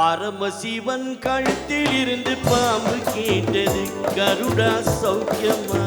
பரமசிவன் கழுத்தில் இருந்து பாம்பு கேட்டது கருடா சௌக்கியமா?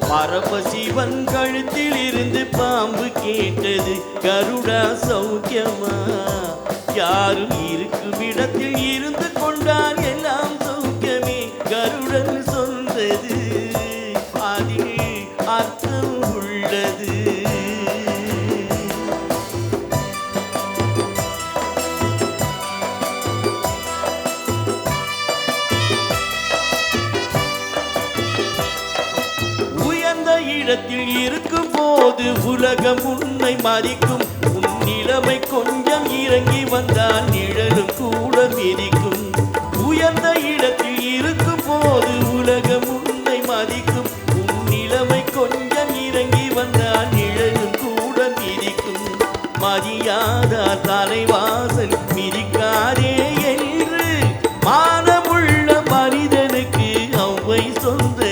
பரமசிவன் கழுத்தில் இருந்து பாம்பு கேட்டது கருடா சௌக்கியமா? யாரும் இருக்கும் இடத்தில் இருந்து உயர்ந்த இடத்தில் இருக்கும் போது உலகம் உன்னை மதிக்கும். உன் நிலைமை கொஞ்சம் இறங்கி வந்தால் நிழலும் கூட மிதிக்கும். உயர்ந்த இடத்தில் இருக்கும் போது உலகம் உன்னை மதிக்கும். உன் நிலைமை கொஞ்சம் இறங்கி வந்தால் நிழலும் கூட மிதிக்கும். மதியாத தலைவாசல் மிதிக்காதே என்று. மானமுள்ள மனிதனுக்கு அவை சொந்த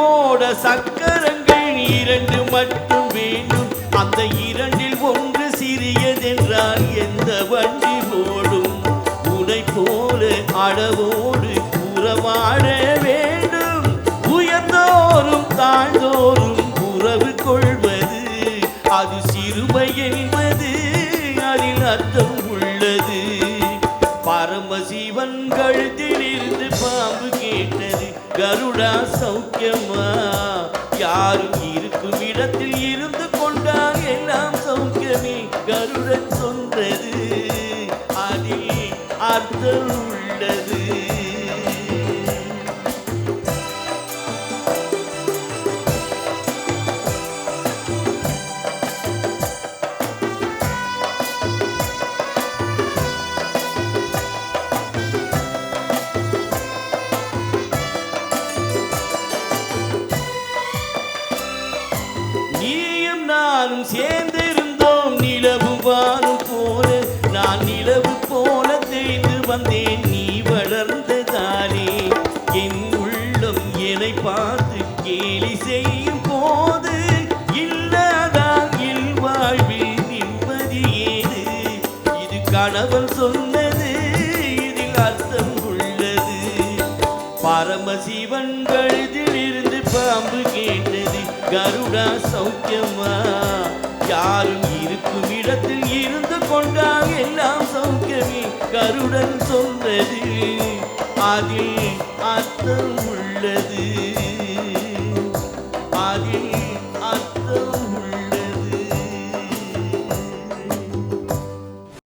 போட சக்கரங்கள் இரண்டு மட்டும் வேண்டும். அந்த இரண்டில் ஒன்று சிறியதென்றால் எந்த வண்டி போடும் உனை போல அளவோடு உறவாட வேண்டும். உயர்ந்தோறும் தாழ்ந்தோறும் உறவு கொள்வது அது சிறுமை என்பது அதில் அர்த்தம் உள்ளது. பரமசிவன் கழுத்தில் இருந்து பாம்பு கேட்டது கருடா சௌக்கியமா? யாரும் இருக்கும் இடத்தில் பார்த்து கேலி செய்யும் போது இல்லாதான் இல் வாழ்வில் நிம்மதி ஏது? இது கணவன் சொன்னது இதில் அர்த்தம் உள்ளது. பரமசிவன் கழுதிலிருந்து பாம்பு கேட்டது கருடா சௌக்கியமா? யாரும் இருக்கும் இடத்தில் இருந்து கொண்டால் எல்லாம் சௌக்கியமே? கருடன் சொன்னது அதில் அர்த்தம் உள்ளது.